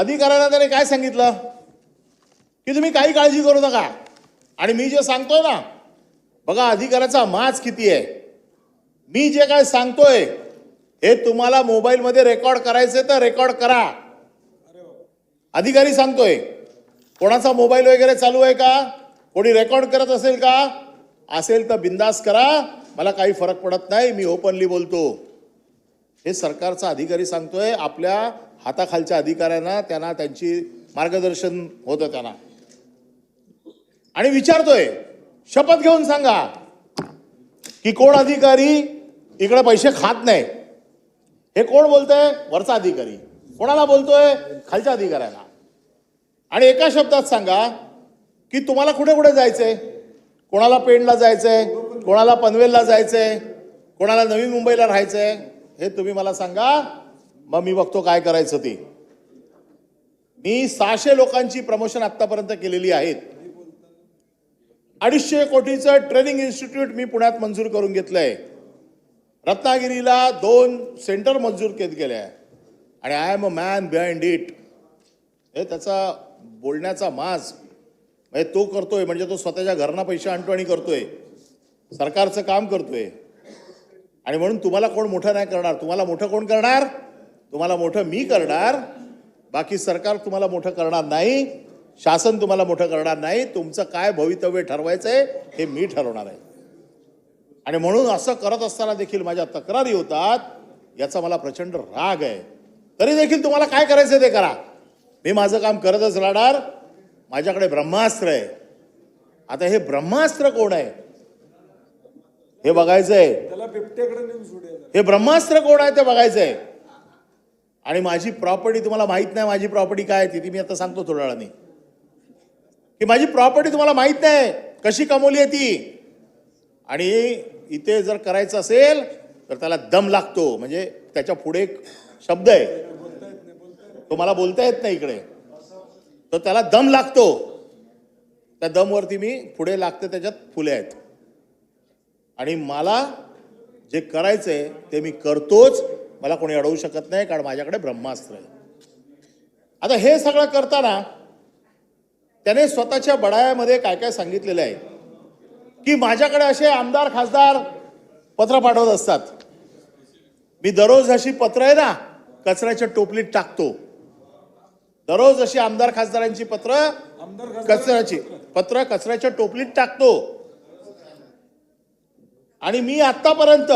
अधिकाऱ्यांना त्याने काय सांगितलं? की तुम्ही काही काळजी करू नका. आणि मी जे सांगतोय ना बघा अधिकाऱ्याचा माज किती आहे? मी जे काय सांगतोय हे तुम्हाला मोबाईलमध्ये रेकॉर्ड करायचे तर रेकॉर्ड करा. अधिकारी सांगतोय कोणाचा मोबाईल वगैरे चालू आहे का? कोणी रेकॉर्ड करत असेल का? असेल तर बिंदास करा. मला काही फरक पडत नाही मी ओपनली बोलतो. हे सरकारचा अधिकारी सांगतोय आपल्या हाताखालच्या अधिकाऱ्यांना त्यांना त्यांची मार्गदर्शन होतं त्यांना. आणि विचारतोय शपथ घेऊन सांगा की कोण अधिकारी इकडे पैसे खात नाही? हे कोण बोलतंय? वरचा अधिकारी. कोणाला बोलतोय? खालच्या अधिकाऱ्याला. आणि एका शब्दात सांगा की तुम्हाला कुठे कुठे जायचंय? कोणाला पेणला जायचंय? कोणाला पनवेलला जायचंय? कोणाला नवी मुंबईला राहायचंय? हे तुम्ही मला सांगा. मग मी बघतो काय करायचं ते. मी सहाशे लोकांची प्रमोशन आत्तापर्यंत केलेली आहेत. अडीचशे कोटीचं ट्रेनिंग इन्स्टिट्यूट मी पुण्यात मंजूर करून घेतलं आहे रत्नागिरीला दोन सेंटर मंजूर केत गेले आहे आणि I M a man behind it हे त्याचा बोलण्याचा माज. म्हणजे तो करतोय म्हणजे तो स्वतःच्या घरना पैसे आणतो आणि करतोय. सरकारचं काम करतोय. आणि म्हणून तुम्हाला कोण मोठं नाही करणार? तुम्हाला मोठं कोण करणार? तुम्हाला मोठं मी करणार बाकी सरकार तुम्हाला मोठं करणार नाही शासन तुम्हाला मोठं करणार नाही तुमचं काय भवितव्य ठरवायचंय हे मी ठरवणार आहे. आणि म्हणून असं करत असताना देखील माझ्या तक्रारी होतात याचा मला प्रचंड राग आहे. तरी देखील तुम्हाला काय करायचं ते करा. मी माझं काम करतच राहणार माझ्याकडे ब्रह्मास्त्र आहे. आता हे ब्रह्मास्त्र कोण आहे? हे नेऊन सोडूया हे ब्रह्मास्त्र कोण आहे ते बघायचंय. आणि माझी प्रॉपर्टी तुम्हाला माहीत नाही माझी प्रॉपर्टी काय आहे ती ती मी आता सांगतो थोड्या वेळाने की माझी प्रॉपर्टी तुम्हाला माहीत नाही कशी कमवली आहे ती. आणि इथे जर करायचं असेल तर त्याला दम लागतो. म्हणजे त्याच्या पुढे एक शब्द आहे. तो मला बोलता येत नाही इकडे. तर त्याला दम लागतो. त्या दमवरती मी पुढे लागते त्याच्यात फुले आहेत. आणि मला जे करायचं आहे ते मी करतोच. मला कोणी अडवू शकत नाही कारण माझ्याकडे ब्रह्मास्त्र आहे. आता हे सगळं करताना त्याने स्वतःच्या बडायामध्ये काय काय सांगितलेलं आहे? की माझ्याकडे असे आमदार खासदार पत्र पाठवत असतात. मी दररोज अशी पत्र आहे ना कचऱ्याच्या टोपलीत टाकतो. दररोज अशी आमदार खासदारांची पत्र कचऱ्याची पत्र. कचऱ्याच्या टोपलीत टाकतो. आणि मी आतापर्यंत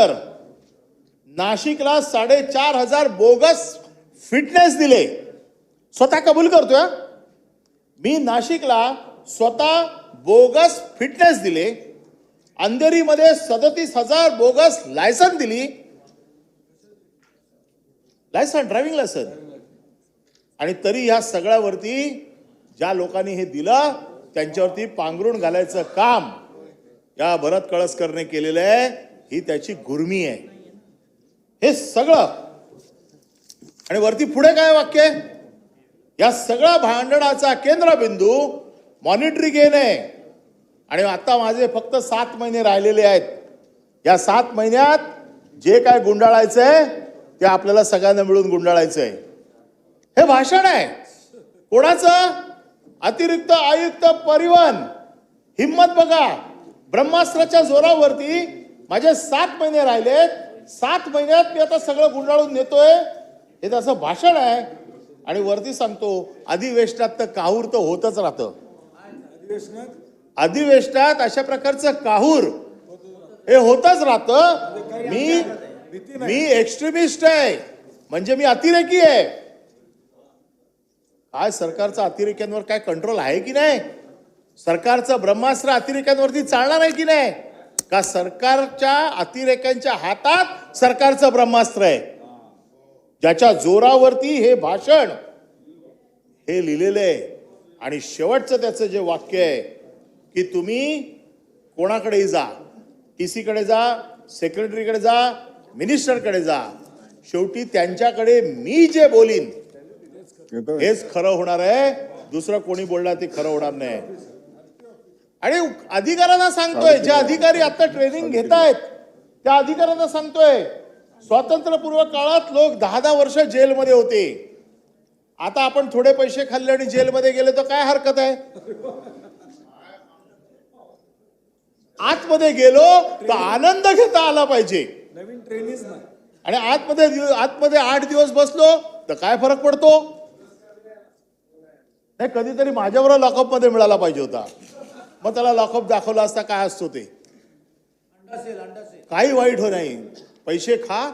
नाशिकला साडेचार हजार बोगस फिटनेस दिले. स्वतः कबूल करतोय मी नाशिकला स्वतः बोगस फिटनेस दिले. अंधेरीमध्ये सदतीस हजार बोगस लायसन दिली. लायसन ड्रायव्हिंग लायसन आणि तरी ह्या सगळ्यावरती ज्या लोकांनी हे दिलं त्यांच्यावरती पांघरून घालायचं काम या भरत कळसकरने केलेलं आहे. ही त्याची गुर्मी आहे. हे सगळं. आणि वरती पुढे काय वाक्य? आहे? या सगळ्या भांडणाचा केंद्रबिंदू मॉनिटरी घेणे आणि आता माझे फक्त सात महिने राहिलेले आहेत. या सात महिन्यात जे काय गुंडाळायचं आहे ते आपल्याला सगळ्यांना मिळून गुंडाळायचं आहे हे भाषण आहे. कोणाचं? अतिरिक्त आयुक्त परिवहन. हिम्मत बघा. ब्रह्मास्त्राच्या जोरावरती माझे सात महिने राहिलेत. सात महिन्यात मी आता सगळं गुंडाळून नेतोय. हे त्याचं भाषण आहे. आणि वरती सांगतो अधिवेशनात तर काहूर तर होतच राहतं. अधिवेशनात अशा प्रकारचं काहूर हे होतच राहतं. मी मी एक्स्ट्रीमिस्ट आहे. म्हणजे मी अतिरेकी आहे. काय सरकारचा अतिरेक्यांवर काय कंट्रोल आहे की नाही? सरकारचं ब्रह्मास्त्र अतिरेक्यांवरती चालणार आहे की नाही? का सरकारच्या अतिरेक्यांच्या हातात सरकारचं ब्रह्मास्त्र आहे. ज्याच्या जोरावरती हे भाषण हे लिहिलेलं आहे. आणि शेवटचं त्याचं जे वाक्य आहे की तुम्ही कोणाकडेही जा टी सीकडे जा सेक्रेटरीकडे जा मिनिस्टरकडे जा शेवटी त्यांच्याकडे मी जे बोलीन हेच खरं होणार आहे. दुसरं कोणी बोलणार ते खरं होणार नाही. आणि अधिकाऱ्यांना सांगतोय जे अधिकारी आता ट्रेनिंग घेत आहेत त्या अधिकाऱ्यांना सांगतोय स्वातंत्र्यपूर्व काळात लोक दहा दहा वर्ष जेलमध्ये होते. आता आपण थोडे पैसे खाल्ले आणि जेलमध्ये गेले तर काय हरकत आहे? आतमध्ये गेलो तर आनंद घेता आला पाहिजे. नवीन ट्रेनीच नाही आणि आतमध्ये आतमध्ये आठ दिवस बसलो तर काय फरक पडतो? नाही कधीतरी माझ्याबरोबर लॉकअपमध्ये मिळाला पाहिजे होता. मग त्याला लॉकअप दाखवला असता काय असतो ते? काही वाईट हो नाही. पैसे खा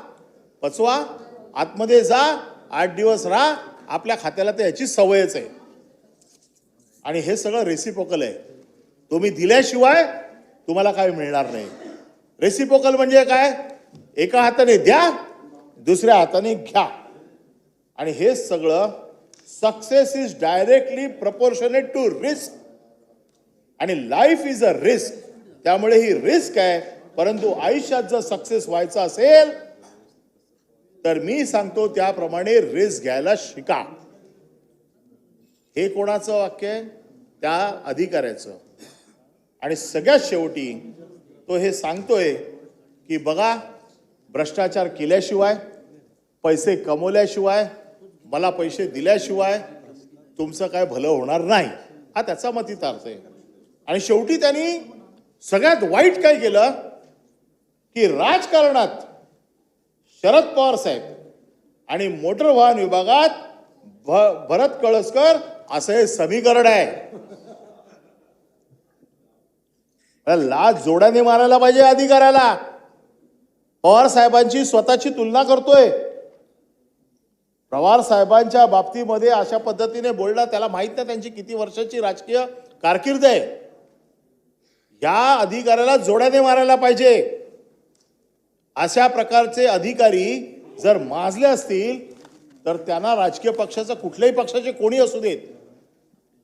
पचवा आतमध्ये जा आठ दिवस राहा. आपल्या खात्याला तर याची सवयच आहे. आणि हे सगळं रेसिपोकल आहे. तुम्ही दिल्याशिवाय तुम्हाला काय मिळणार नाही. रेसिपोकल म्हणजे काय? एका हाताने द्या दुसऱ्या हाताने घ्या. आणि हे सगळं success is directly proportionate to risk आणि लाईफ इज अ रिस्क त्यामुळे ही रिस्क आहे. परंतु आयुष्यात जर सक्सेस व्हायचं असेल तर मी सांगतो त्याप्रमाणे रिस्क घ्यायला शिका. हे कोणाचं वाक्य आहे? त्या अधिकाऱ्याचं. आणि सगळ्यात शेवटी तो हे सांगतोय की बघा भ्रष्टाचार केल्याशिवाय पैसे कमवल्याशिवाय मला पैसे दिल्याशिवाय तुमचं काय भलं होणार नाही. हा त्याचा मतितार्थ आहे. आणि शेवटी त्यांनी सगळ्यात वाईट काय केलं? की राजकारणात शरद पवार साहेब आणि मोटर वाहन विभागात भ- भरत कळसकर असं हे समीकरण आहे. लाच जोड्याने मारायला पाहिजे अधिकाऱ्याला. पवार साहेबांची स्वतःची तुलना करतोय. पवार साहेबांच्या बाबतीमध्ये अशा पद्धतीने बोलणं त्याला माहीत नाही त्यांची किती वर्षाची राजकीय कारकीर्द आहे. या अधिकाऱ्याला जोड्याने मारायला पाहिजे. अशा प्रकारचे अधिकारी जर माजले असतील तर त्यांना राजकीय पक्षाचं कुठल्याही पक्षाचे कोणी असू देत.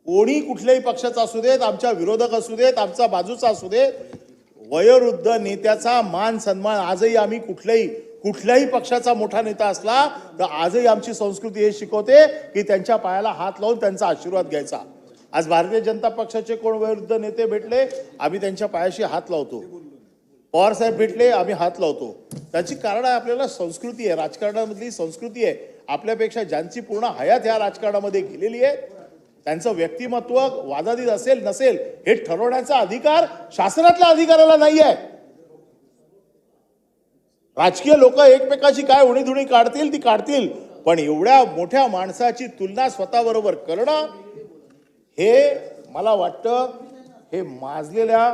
कोणी कुठल्याही पक्षाचा असू देत आमच्या विरोधक असू देत आमचा बाजूचा असू देत वयोवृद्ध नेत्याचा मान सन्मान आजही आम्ही कुठल्याही कुठल्याही पक्षाचा मोठा नेता असला तर आजही आमची संस्कृती हे शिकवते की त्यांच्या पायाला हात लावून त्यांचा आशीर्वाद घ्यायचा. आज भारतीय जनता पक्षाचे कोण विरुद्ध नेते भेटले आम्ही त्यांच्या पायाशी हात लावतो. पवार साहेब भेटले आम्ही हात लावतो. त्याची कारण आहे आपल्याला संस्कृती आहे राजकारणामधली संस्कृती आहे. आपल्यापेक्षा ज्यांची पूर्ण हयात ह्या राजकारणामध्ये गेलेली आहे त्यांचं व्यक्तिमत्व वादातीत असेल नसेल हे ठरवण्याचा अधिकार शासनातल्या अधिकाराला नाही आहे. राजकीय लोक एकमेकाची काय उणीधुणी काढतील ती काढतील पण एवढ्या मोठ्या माणसाची तुलना स्वतःबरोबर करणं हे मला वाटतं हे माजलेल्या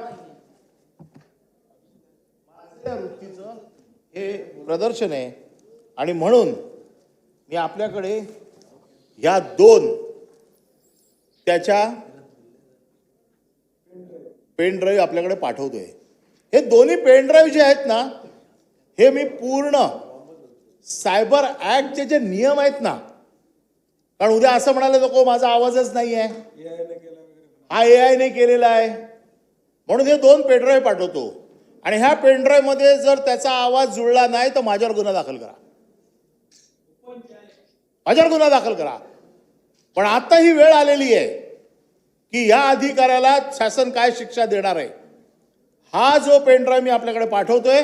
वृत्तीचं हे प्रदर्शन आहे. आणि म्हणून मी आपल्याकडे ह्या दोन त्याच्या पेन ड्राईव्ह आपल्याकडे पाठवतोय. हे दोन्ही पेन ड्राईव्ह जे आहेत ना हे मी पूर्ण सायबर ॲक्टचे जे नियम आहेत ना कारण उद्या असं म्हणाले नको माझा आवाजच नाही आहे हा ए आयने केलेला आहे. म्हणून हे दोन पेनड्राईव्ह पाठवतो. आणि ह्या पेनड्राईव्हमध्ये जर त्याचा आवाज जुळला नाही तर माझ्यावर गुन्हा दाखल करा. माझ्यावर गुन्हा दाखल करा. पण आता ही वेळ आलेली आहे की या अधिकाऱ्याला शासन काय शिक्षा देणार आहे? हा जो पेनड्राईव्ह मी आपल्याकडे पाठवतोय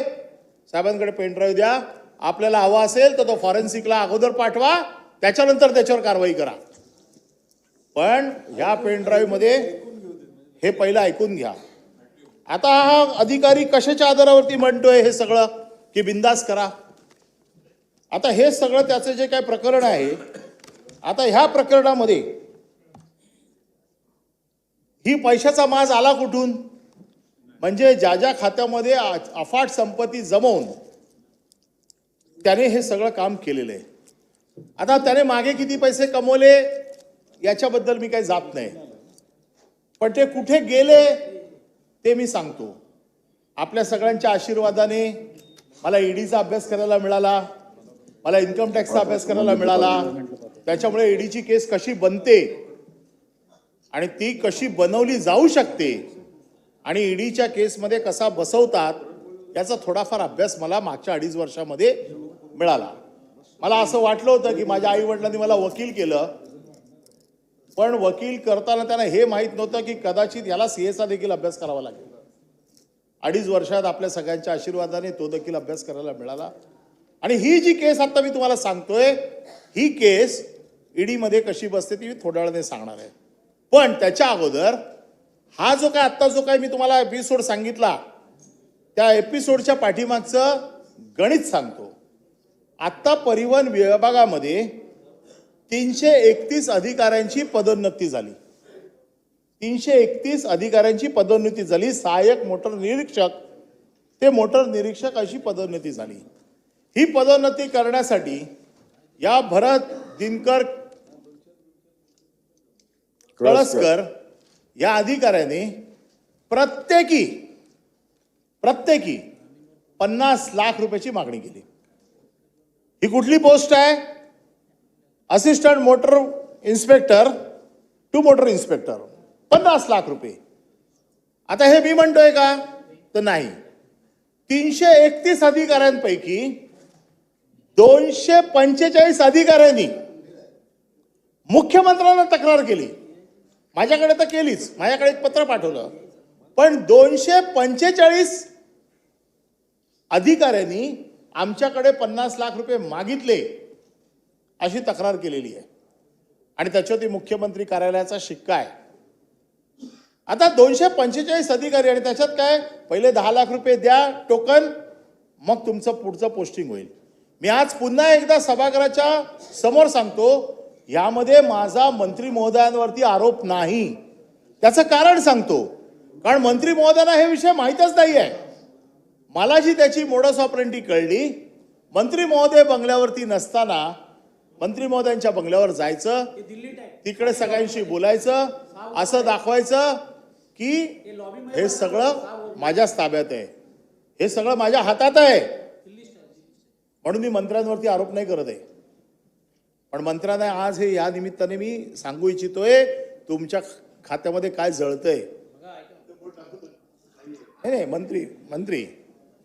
साहेबांकडे पेनड्राईव्ह द्या. आपल्याला हवा असेल तर तो फॉरेन्सिकला अगोदर पाठवा. त्याच्यानंतर त्याच्यावर कारवाई करा. पण ह्या पेनड्राईव्हमध्ये हे पहिलं ऐकून घ्या. आता हा अधिकारी कशाच्या आधारावरती म्हणतोय हे सगळं? की बिंदास करा. आता हे सगळं त्याचं जे काय प्रकरण आहे आता ह्या प्रकरणामध्ये ही पैशाचा माज आला कुठून? म्हणजे ज्या ज्या खात्यामध्ये अफाट संपत्ती जमवून त्याने हे सगळं काम केलेलं आहे. आता त्याने मागे किती पैसे कमवले याच्याबद्दल मी काही जात नाही. पण ते कुठे गेले ते मी सांगतो. आपल्या सगळ्यांच्या आशीर्वादाने मला ईडीचा अभ्यास करायला मिळाला मला इन्कम टॅक्सचा अभ्यास करायला मिळाला. त्याच्यामुळे ईडीची केस कशी बनते आणि ती कशी बनवली जाऊ शकते आणि ईडीच्या केसमध्ये कसा बसवतात याचा थोडाफार अभ्यास मला मागच्या अडीच वर्षामध्ये मिळाला. मला असं वाटलं होतं की माझ्या आई वडिलांनी मला वकील केलं. पण वकील करताना त्यांना हे माहीत नव्हतं की कदाचित याला सीएचा देखील अभ्यास करावा लागेल. अडीच वर्षात आपल्या सगळ्यांच्या आशीर्वादाने तो देखील अभ्यास करायला मिळाला. आणि ही जी केस आता मी तुम्हाला सांगतोय ही केस ईडीमध्ये कशी बसते ती मी थोड्या वेळाने सांगणार आहे. पण त्याच्या अगोदर हा जो काय आत्ता जो काय मी तुम्हाला एपिसोड सांगितला त्या एपिसोडच्या पाठीमागचं गणित सांगतो. आत्ता परिवहन विभागामध्ये तीनशे एकतीस अधिकाऱ्यांची पदोन्नती झाली. तीनशे एकतीस अधिकाऱ्यांची पदोन्नती झाली. सहाय्यक मोटर निरीक्षक ते मोटर निरीक्षक अशी पदोन्नती झाली. ही पदोन्नती करण्यासाठी या भरत दिनकर कळसकर या अधिकाऱ्याने प्रत्येकी प्रत्येकी पन्नास लाख रुपयाची मागणी केली. ही कुठली पोस्ट आहे? Assistant motor inspector to motor inspector पन्नास लाख रुपये. आता हे मी म्हणतोय का? तर नाही. तीनशे एकतीस अधिकाऱ्यांपैकी दोनशे पंचेचाळीस अधिकाऱ्यांनी मुख्यमंत्र्यांना तक्रार केली. माझ्याकडे तर केलीच. माझ्याकडे एक पत्र पाठवलं. पण दोनशे पंचेचाळीस अधिकाऱ्यांनी आमच्याकडे पन्नास लाख रुपये मागितले अशी तक्रार केलेली आहे. आणि त्याच्यावरती मुख्यमंत्री कार्यालयाचा शिक्का आहे. आता दोनशे पंचेचाळीस अधिकारी आणि त्याच्यात काय? पहिले दहा लाख रुपये द्या टोकन मग तुमचं पुढचं पोस्टिंग होईल. मी आज पुन्हा एकदा सभागृहाच्या समोर सांगतो यामध्ये माझा मंत्री महोदयांवरती आरोप नाही. त्याचं कारण सांगतो. कारण मंत्री महोदयांना हे विषय माहीतच नाही आहे मला जी त्याची मोडस ऑपरेंटी कळली. मंत्री महोदय बंगल्यावरती नसताना मंत्री महोदयांच्या बंगल्यावर जायचं. तिकडे सगळ्यांशी बोलायचं. असं दाखवायचं की हे सगळं माझ्याच ताब्यात आहे. हे सगळं माझ्या हातात आहे. म्हणून मी मंत्र्यांवरती आरोप नाही करत आहे. पण मंत्र्यांना आज हे या निमित्ताने मी सांगू इच्छितोय तुमच्या खात्यामध्ये काय जळतंय? नाही नाही मंत्री मंत्री.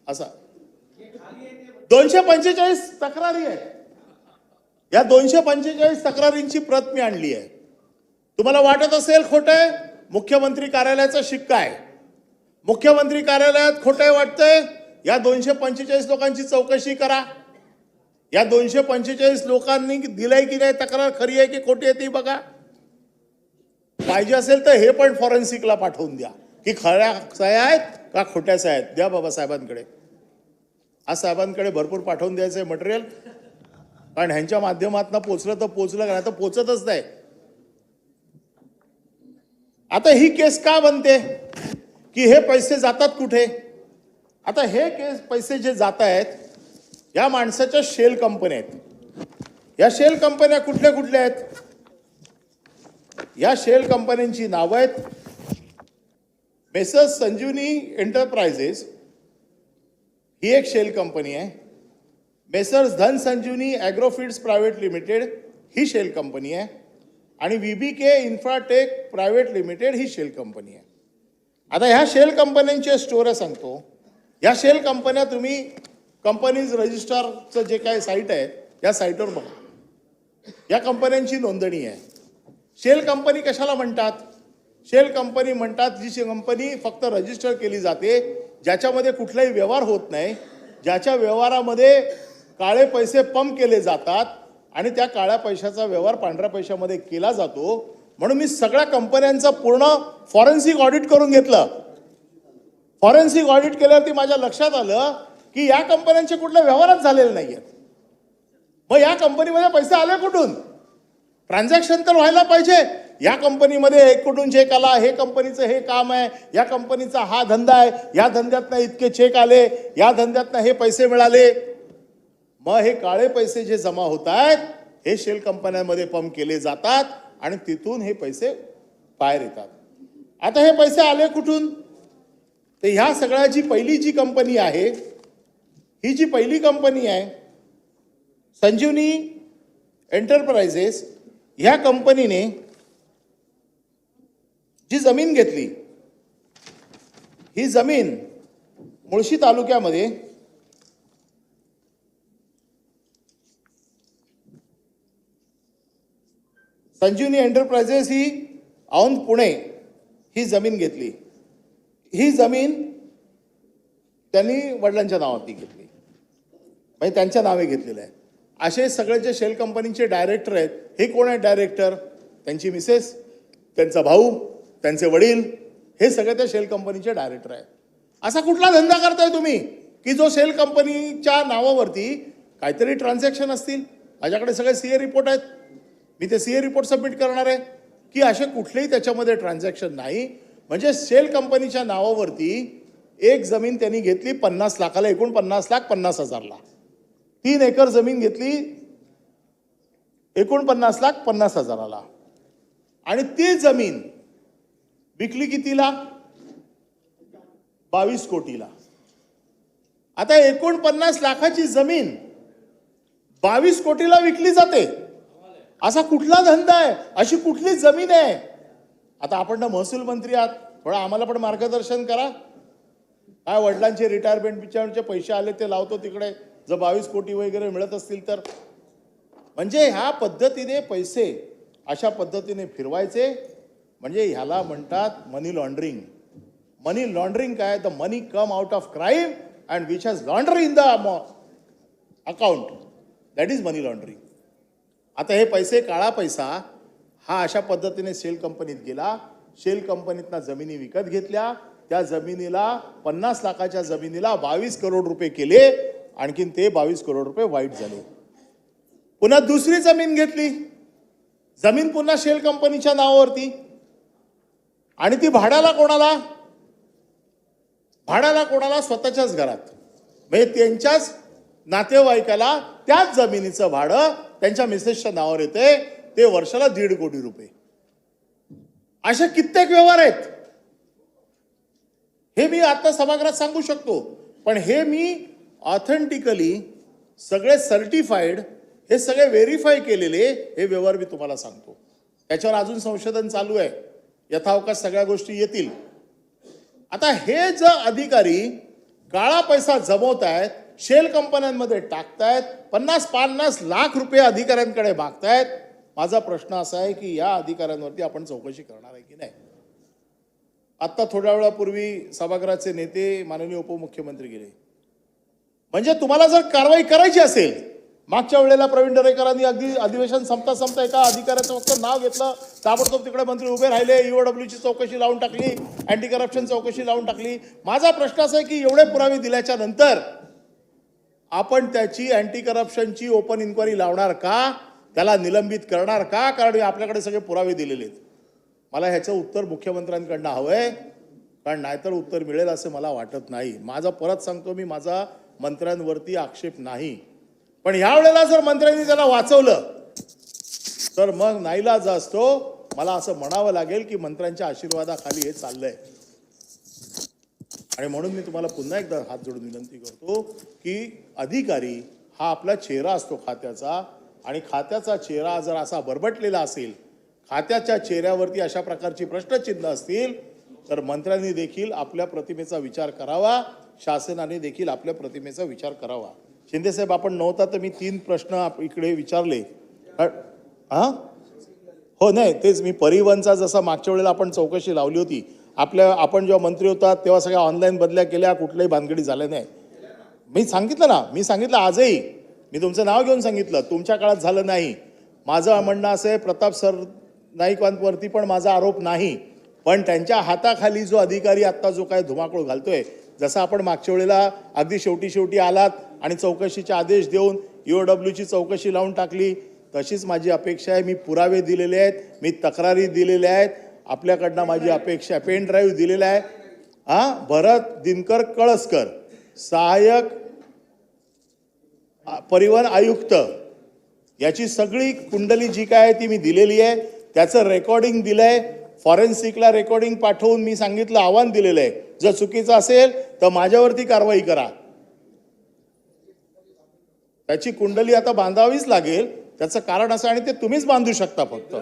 असा. दोनशे पंचेचाळीस तक्रारी आहेत. या दोनशे पंचेचाळीस तक्रारींची प्रत मी आणली आहे. तुम्हाला वाटत असेल खोटं आहे? मुख्यमंत्री कार्यालयाचा शिक्का आहे. मुख्यमंत्री कार्यालयात खोटं वाटतंय? या दोनशे पंचेचाळीस लोकांची चौकशी करा. या दोनशे पंचेचाळीस लोकांनी दिलंय की नाही तक्रार खरी आहे की खोटी आहे ती बघा. पाहिजे असेल तर हे पण फॉरेन्सिकला पाठवून द्या. की खऱ्या सह्या आहेत का खोट्या आहेत द्या बाबा साहेबांकडे. आज साहेबांकडे भरपूर पाठवून द्यायचं आहे मटेरियल कारण ह्यांच्या माध्यमातून पोचलं तर पोचलं का तर पोचतच नाही. आता ही केस का बनते? की हे पैसे जातात कुठे? आता हे केस पैसे जे जात आहेत या माणसाच्या शेल कंपन्या आहेत. या शेल कंपन्या कुठल्या कुठल्या आहेत? या शेल कंपन्यांची नावं आहेत. मेसर्स संजीवनी एंटरप्राइजेस ही एक शेल कंपनी आहे. Messrs Dhan Sanjeevani agrofeeds private limited ही शेल कंपनी आहे. आणि V B K infratech private limited ही शेल कंपनी आहे. आता ह्या शेल कंपन्यांच्या स्टोऱ्या सांगतो. ह्या शेल कंपन्या तुम्ही कंपनीज रजिस्टरचं जे काय साईट आहे या साईटवर बघा. या कंपन्यांची नोंदणी आहे. शेल कंपनी कशाला म्हणतात? शेल कंपनी म्हणतात जी कंपनी फक्त रजिस्टर केली जाते ज्याच्यामध्ये कुठलाही व्यवहार होत नाही ज्याच्या व्यवहारामध्ये काळे पैसे पंप केले जातात आणि त्या काळ्या पैशाचा व्यवहार पांढऱ्या पैशामध्ये केला जातो. म्हणून मी सगळ्या कंपन्यांचं पूर्ण फॉरेन्सिक ऑडिट करून घेतलं. फॉरेन्सिक ऑडिट केल्यावरती माझ्या लक्षात आलं की या कंपन्यांचे कुठल्या व्यवहारच झालेले नाही आहेत मग या कंपनीमध्ये पैसे आले कुठून? ट्रान्झॅक्शन तर व्हायला पाहिजे. या कंपनीमध्ये एक कुठून चेक आला हे कंपनीचं हे काम आहे या कंपनीचा हा धंदा आहे या धंद्यातनं इतके चेक आले या धंद्यातनं हे पैसे मिळाले. मग हे काळे पैसे जे जमा होत आहेत हे शेल कंपन्यांमध्ये पंप केले जातात आणि तिथून हे पैसे बाहेर येतात. आता हे पैसे आले कुठून? तर ह्या सगळ्याची पहिली जी कंपनी आहे ही जी पहिली कंपनी आहे संजीवनी एंटरप्राइजेस ह्या कंपनीने जी जमीन घेतली ही जमीन मुळशी तालुक्यामध्ये संजीवनी एंटरप्राइजेस ही औंध पुणे ही जमीन घेतली. ही जमीन त्यांनी वडिलांच्या नावावरती घेतली. म्हणजे त्यांच्या नावे घेतलेलं आहे. असे सगळे जे शेल कंपनीचे डायरेक्टर आहेत हे कोण आहेत डायरेक्टर त्यांची मिसेस त्यांचा भाऊ त्यांचे वडील हे सगळे त्या शेल कंपनीचे डायरेक्टर आहेत. असा कुठला धंदा करताय तुम्ही? की जो सेल कंपनीच्या नावावरती काहीतरी ट्रान्झॅक्शन असतील? माझ्याकडे सगळे सी ए रिपोर्ट आहेत. मी ते सी ए रिपोर्ट सबमिट करणार आहे. की असे कुठलेही त्याच्यामध्ये ट्रान्झॅक्शन नाही. म्हणजे सेल कंपनीच्या नावावरती एक जमीन त्यांनी घेतली पन्नास लाखाला एकूण पन्नास लाख पन्नास हजारला. तीन एकर जमीन घेतली एकोणपन्नास लाख पन्नास हजाराला. आणि ती जमीन विकली कितीला? बावीस कोटीला. आता एकोणपन्नास लाखाची जमीन बावीस कोटीला विकली जाते. असा कुठला धंदा आहे? अशी कुठली जमीन आहे? आता आपण ना महसूल मंत्री आहात थोडं आम्हाला पण मार्गदर्शन करा. काय वडिलांचे रिटायरमेंट बिचारचे पैसे आले ते लावतो तिकडे. जर बावीस कोटी वगैरे मिळत असतील तर. म्हणजे ह्या पद्धतीने पैसे अशा पद्धतीने फिरवायचे. म्हणजे ह्याला म्हणतात मनी लॉन्ड्रिंग मनी लॉन्ड्रिंग काय? The money come out of crime and which has launder in the account that is money laundering आता हे पैसे काळा पैसा हा अशा पद्धतीने सेल कंपनीत गेला. शेल कंपनीतनं जमिनी विकत घेतल्या. त्या जमिनीला पन्नास लाखाच्या जमिनीला बावीस करोड रुपये केले. आणखीन ते बावीस करोड रुपये वाईट झाले. पुन्हा दुसरी जमीन घेतली. जमीन पुन्हा शेल कंपनीच्या नावावरती. आणि ती भाड्याला कोणाला? भाड्याला कोणाला? स्वतःच्याच घरात. म्हणजे त्यांच्याच नातेवाईकाला त्याच जमिनीचं भाडं त्यांच्या मिसेसच्या नावावर येते. ते वर्षाला दीड कोटी रुपये. असे कित्येक व्यवहार आहेत. हे मी आता सभागृहात सांगू शकतो. पण हे मी ऑथेंटिकली सगळे सर्टिफाईड हे सगळे व्हेरीफाय केलेले हे व्यवहार मी तुम्हाला सांगतो. त्याच्यावर अजून संशोधन चालू आहे. यथावकाश सगळ्या गोष्टी येतील. आता हे जर अधिकारी काळा पैसा जमवत आहेत शेल कंपन्यांमध्ये टाकतायत पन्नास पन्नास लाख रुपये अधिकाऱ्यांकडे मागतायत माझा प्रश्न असा आहे की या अधिकाऱ्यांवरती आपण चौकशी करणार आहे की नाही? आत्ता थोड्या वेळापूर्वी सभागृहाचे नेते माननीय उपमुख्यमंत्री गेले. म्हणजे तुम्हाला जर कारवाई करायची असेल मागच्या वेळेला प्रवीण दरेकरांनी अगदी अधिवेशन संपता संपता एका अधिकाऱ्याचं फक्त नाव घेतलं. ताबडतोब तिकडे मंत्री उभे राहिले ईओडब्ल्यूची चौकशी लावून टाकली अँटी करप्शन चौकशी लावून टाकली. माझा प्रश्न असा आहे की एवढे पुरावे दिल्याच्या नंतर आपण त्याची अँटी करप्शनची ओपन इन्क्वायरी लावणार का? त्याला निलंबित करणार का? कारण आपल्याकडे सगळे पुरावे दिलेले आहेत. मला ह्याचं उत्तर मुख्यमंत्र्यांकडनं हवंय. कारण नाहीतर उत्तर मिळेल असं मला वाटत नाही. माझा परत सांगतो मी माझा मंत्र्यांवरती आक्षेप नाही. पण ह्या वेळेला जर मंत्र्यांनी त्याला वाचवलं तर मग नाईलाज असतो. मला असं म्हणावं लागेल की मंत्र्यांच्या आशीर्वादाखाली हे चाललंय. आणि म्हणून मी तुम्हाला पुन्हा एकदा हात जोडून विनंती करतो की अधिकारी हा आपला चेहरा असतो खात्याचा. आणि खात्याचा चेहरा जर असा बरबटलेला असेल खात्याच्या चेहऱ्यावरती अशा प्रकारची प्रश्नचिन्ह असतील तर मंत्र्यांनी देखील आपल्या प्रतिमेचा विचार करावा. शासनाने देखील आपल्या प्रतिमेचा विचार करावा. शिंदेसाहेब आपण नव्हता तर मी तीन प्रश्न आप- इकडे विचारले. हां हो नाही तेच मी परिवहनचा जसा मागच्या वेळेला आपण चौकशी लावली होती. आपल्या आपण जेव्हा मंत्री होता तेव्हा सगळ्या ऑनलाईन बदल्या केल्या कुठल्याही भानगडी झाल्या नाही. मी सांगितलं ना मी सांगितलं आजही. मी तुमचं नाव घेऊन सांगितलं तुमच्या काळात झालं नाही. माझं म्हणणं असं आहे प्रताप सर नाईकांवरती पण माझा आरोप नाही. पण त्यांच्या हाताखाली जो अधिकारी आत्ता जो काय धुमाकूळ घालतोय जसं आपण मागच्या वेळेला अगदी शेवटी शेवटी आलात आणि चौकशीचे आदेश देऊन ईओडब्ल्यूची चौकशी लावून टाकली तशीच माझी अपेक्षा आहे. मी पुरावे दिलेले आहेत मी तक्रारी दिलेल्या आहेत. आपल्याकडनं माझी अपेक्षा पेन ड्राईव्ह दिलेला आहे. हां भरत दिनकर कळसकर सहाय्यक परिवहन आयुक्त याची सगळी कुंडली जी काय आहे ती मी दिलेली आहे. त्याचं रेकॉर्डिंग दिलं आहे फॉरेन्सिकला रेकॉर्डिंग पाठवून मी सांगितलं आव्हान दिलेलं आहे. जर चुकीचं असेल तर माझ्यावरती कारवाई करा. त्याची कुंडली आता बांधावीच लागेल. त्याचं कारण असं आणि ते तुम्हीच बांधू शकता फक्त.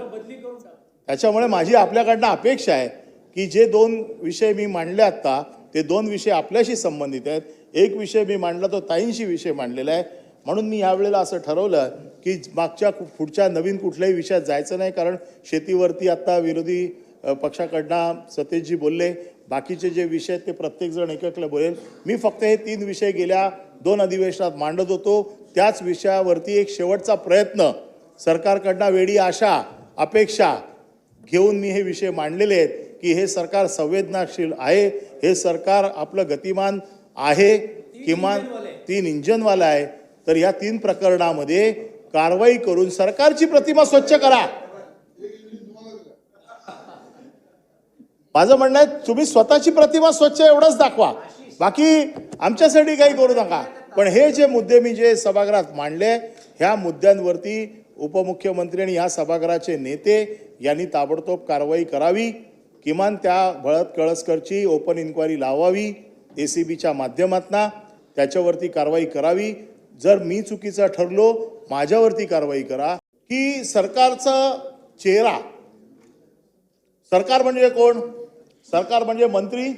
त्याच्यामुळे माझी आपल्याकडनं अपेक्षा आहे की जे दोन विषय मी मांडले आत्ता ते दोन विषय आपल्याशी संबंधित आहेत. एक विषय मी मांडला तो ताईंशी विषय मांडलेला आहे. म्हणून मी यावेळेला असं ठरवलं की मागच्या पुढच्या नवीन कुठल्याही विषयात जायचं नाही कारण शेतीवरती आत्ता विरोधी पक्षाकडनं सतेजजी बोलले बाकीचे जे विषय आहेत ते प्रत्येकजण एककले बोलेल. मी फक्त हे तीन विषय गेल्या दोन अधिवेशनात मांडत होतो. त्याच विषयावरती एक शेवटचा प्रयत्न. सरकारकडनं वेळी आशा अपेक्षा घेऊन मी हे विषय मांडलेले आहेत की हे सरकार संवेदनाशील आहे. हे सरकार आपलं गतिमान आहे. किमान तीन इंजनवाला आहे. तर या तीन प्रकरणामध्ये कारवाई करून सरकारची प्रतिमा स्वच्छ करा. माझं म्हणणं आहे तुम्ही स्वतःची प्रतिमा स्वच्छ एवढंच दाखवा. बाकी आमच्यासाठी काही करू नका. पण हे जे मुद्दे मी जे सभागृहात मांडले ह्या मुद्द्यांवरती उपमुख्यमंत्री आणि या सभागृहाचे नेते यांनी ताबडतोब कारवाई करावी. किमान त्या भळत कळसकरची ओपन इन्क्वायरी लावावी ए सी बीच्या माध्यमातनं. त्याच्यावरती कारवाई करावी. जर मी चुकीचा ठरलो माझ्यावरती कारवाई करा. की सरकारचा चेहरा. सरकार म्हणजे कोण? सरकार म्हणजे मंत्री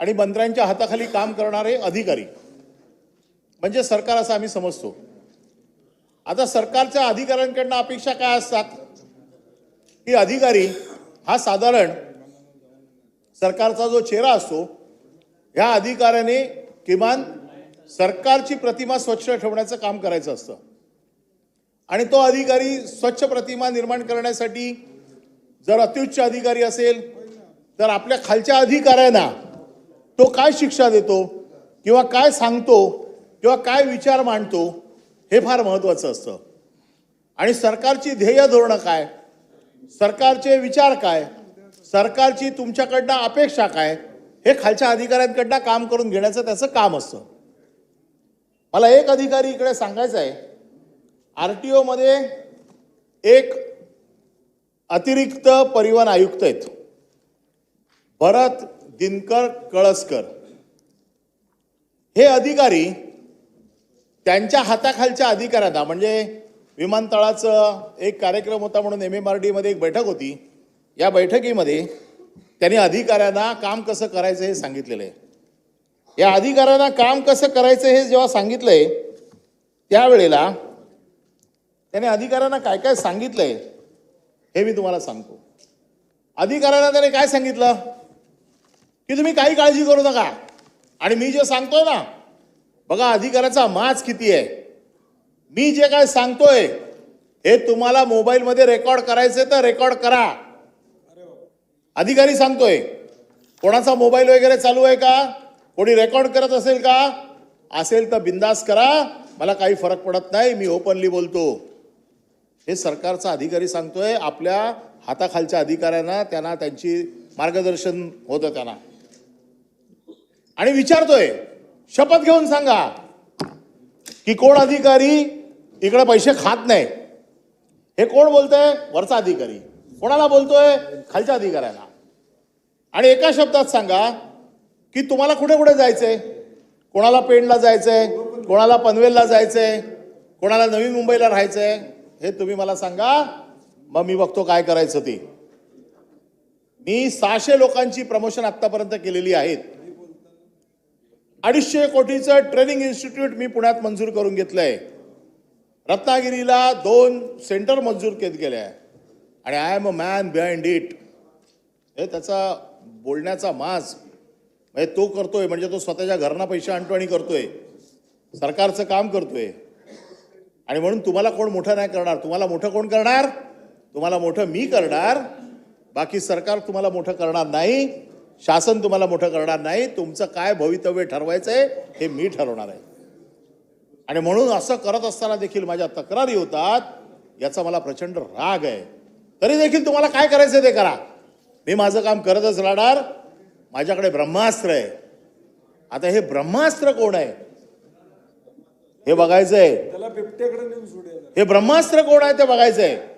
आणि मंत्र्यांच्या हाताखाली काम करणारे अधिकारी. म्हणजे सरकार असं आम्ही समजतो. आता सरकारच्या अधिकाऱ्यांकडनं अपेक्षा काय असतात? की अधिकारी हा साधारण सरकारचा जो चेहरा असतो ह्या अधिकाऱ्याने किमान सरकारची प्रतिमा स्वच्छ ठेवण्याचं काम करायचं असतं. आणि तो अधिकारी स्वच्छ प्रतिमा निर्माण करण्यासाठी जर अत्युच्च अधिकारी असेल तर आपल्या खालच्या अधिकाऱ्यांना तो काय शिक्षा देतो किंवा काय सांगतो किंवा काय विचार मांडतो हे फार महत्त्वाचं असतं. आणि सरकारची ध्येय धोरणं काय? सरकारचे विचार काय? सरकारची तुमच्याकडनं अपेक्षा काय? हे खालच्या अधिकाऱ्यांकडनं काम करून घेण्याचं त्याचं काम असतं. मला एक अधिकारी इकडे सांगायचं आहे. आर टी ओमध्ये एक अतिरिक्त परिवहन आयुक्त आहेत. भरत दिनकर कळसकर. हे अधिकारी त्यांच्या हाताखालच्या अधिकाऱ्यांना म्हणजे विमानतळाचं एक कार्यक्रम होता म्हणून एम एम आर डीमध्ये एक बैठक होती. या बैठकीमध्ये त्यांनी अधिकाऱ्यांना काम कसं करायचं हे सांगितलेलं आहे या अधिकाऱ्यांना काम कसं करायचं हे जेव्हा सांगितलंय त्यावेळेला त्याने अधिकाऱ्यांना काय काय सांगितलंय हे मी तुम्हाला सांगतो. अधिकाऱ्यांना त्याने काय सांगितलं? की तुम्ही काही काळजी करू नका. आणि मी जे सांगतोय ना बघा अधिकाऱ्याचा माज किती आहे. मी जे काय सांगतोय हे तुम्हाला मोबाईलमध्ये रेकॉर्ड करायचे तर रेकॉर्ड करा. अधिकारी सांगतोय कोणाचा मोबाईल वगैरे चालू आहे का? कोणी रेकॉर्ड करत असेल का? असेल तर बिंदास करा. मला काही फरक पडत नाही मी ओपनली बोलतो. हे सरकारचा अधिकारी सांगतोय आपल्या हाताखालच्या अधिकाऱ्यांना त्यांना त्यांची मार्गदर्शन होतं त्यांना. आणि विचारतोय शपथ घेऊन सांगा की कोण अधिकारी इकडे पैसे खात नाही. हे कोण बोलतंय? वरचा अधिकारी. कोणाला बोलतोय? खालच्या अधिकाऱ्याला. आणि एका शब्दात सांगा की तुम्हाला कुठे कुठे जायचंय? कोणाला पेणला जायचंय? कोणाला पनवेलला जायचंय? कोणाला नवी मुंबईला राहायचंय? हे तुम्ही मला सांगा. मग मी बघतो काय करायचं ते. मी सहाशे लोकांची प्रमोशन आतापर्यंत केलेली आहेत. अडीचशे कोटीचं ट्रेनिंग इन्स्टिट्यूट मी पुण्यात मंजूर करून घेतलं आहे रत्नागिरीला दोन सेंटर मंजूर केत गेले आहे. आणि I am a man behind it हे त्याचा बोलण्याचा माज. म्हणजे तो करतोय म्हणजे तो स्वतःच्या घरना पैसे आणतो आणि करतोय. सरकारचं काम करतोय. आणि म्हणून तुम्हाला कोण मोठं नाही करणार? तुम्हाला मोठं कोण करणार? तुम्हाला मोठं मी करणार. बाकी सरकार तुम्हाला मोठं करणार नाही. शासन तुम्हाला मोठं करणार नाही तुमचं काय भवितव्य ठरवायचंय हे मी ठरवणार आहे. आणि म्हणून असं करत असताना देखील माझ्या तक्रारी होतात याचा मला प्रचंड राग आहे. तरी देखील तुम्हाला काय करायचं ते करा. मी माझं काम करतच राहणार माझ्याकडे ब्रह्मास्त्र आहे. आता हे ब्रह्मास्त्र कोण आहे? हे बघायचंय. हे ब्रह्मास्त्र कोण आहे ते बघायचंय.